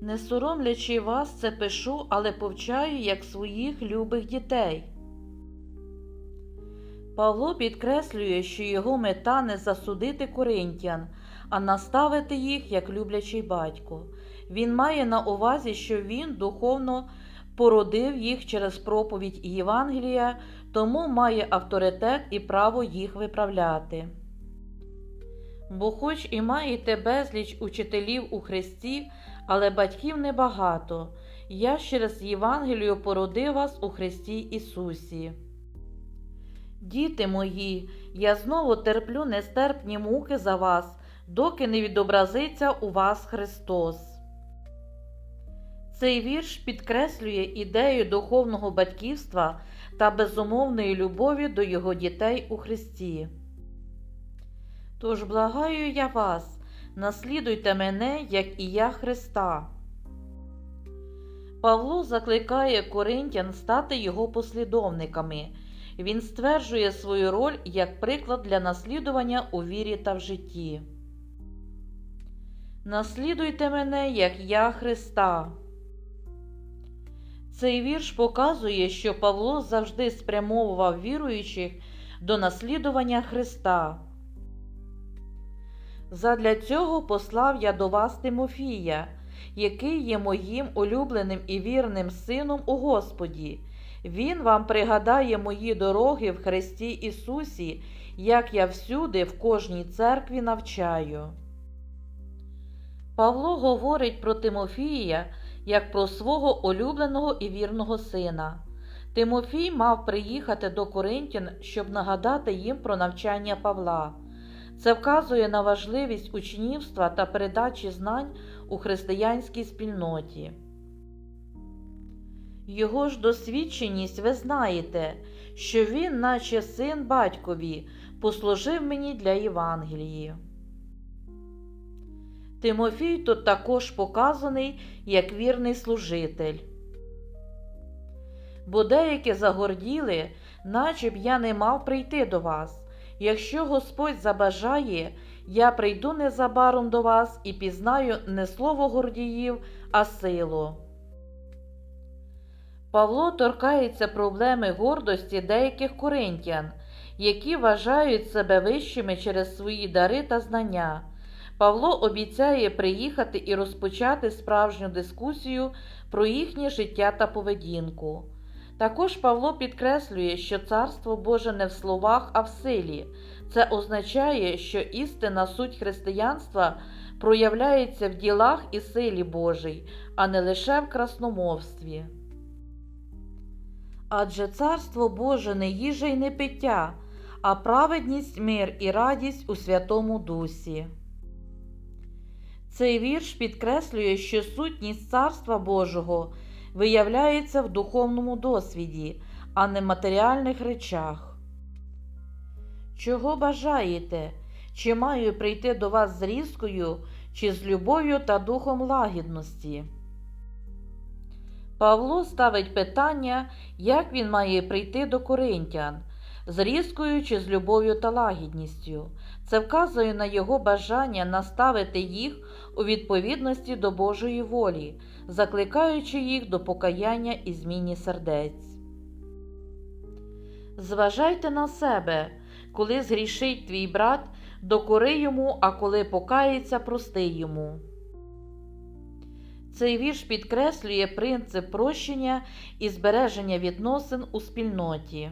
Не соромлячи вас, це пишу, але повчаю як своїх любих дітей. Павло підкреслює, що його мета не засудити коринтян, а наставити їх як люблячий батько. Він має на увазі, що він духовно породив їх через проповідь Євангелія, тому має авторитет і право їх виправляти. Бо, хоч і маєте безліч учителів у Христі, але батьків небагато. Я через Євангелію породив вас у Христі Ісусі. Діти мої, я знову терплю нестерпні муки за вас, доки не відобразиться у вас Христос. Цей вірш підкреслює ідею духовного батьківства та безумовної любові до його дітей у Христі. Тож благаю я вас, наслідуйте мене, як і я Христа. Павло закликає коринтян стати його послідовниками. Він стверджує свою роль як приклад для наслідування у вірі та в житті. Наслідуйте мене, як я Христа. Цей вірш показує, що Павло завжди спрямовував віруючих до наслідування Христа. Задля цього послав я до вас Тимофія, який є моїм улюбленим і вірним сином у Господі. Він вам пригадає мої дороги в Христі Ісусі, як я всюди в кожній церкві навчаю. Павло говорить про Тимофія як про свого улюбленого і вірного сина. Тимофій мав приїхати до Коринтян, щоб нагадати їм про навчання Павла. Це вказує на важливість учнівства та передачі знань у християнській спільноті. Його ж досвідченість ви знаєте, що він, наче син батькові, послужив мені для Євангелії. Тимофій тут також показаний як вірний служитель. Бо деякі загорділи, наче б я не мав прийти до вас. Якщо Господь забажає, я прийду незабаром до вас і пізнаю не слово гордіїв, а силу. Павло торкається проблеми гордості деяких коринтян, які вважають себе вищими через свої дари та знання. Павло обіцяє приїхати і розпочати справжню дискусію про їхнє життя та поведінку. Також Павло підкреслює, що Царство Боже не в словах, а в силі. Це означає, що істина суть християнства проявляється в ділах і силі Божій, а не лише в красномовстві. Адже Царство Боже не їжа й не пиття, а праведність, мир і радість у Святому Дусі. Цей вірш підкреслює, що сутність Царства Божого виявляється в духовному досвіді, а не матеріальних речах. Чого бажаєте? Чи маю прийти до вас з різкою, чи з любов'ю та духом лагідності? Павло ставить питання, як він має прийти до коринтян, з різкою чи з любов'ю та лагідністю. Це вказує на його бажання наставити їх у відповідності до Божої волі, закликаючи їх до покаяння і зміні сердець. Зважайте на себе, коли згрішить твій брат, докори йому, а коли покається, прости йому. Цей вірш підкреслює принцип прощення і збереження відносин у спільноті.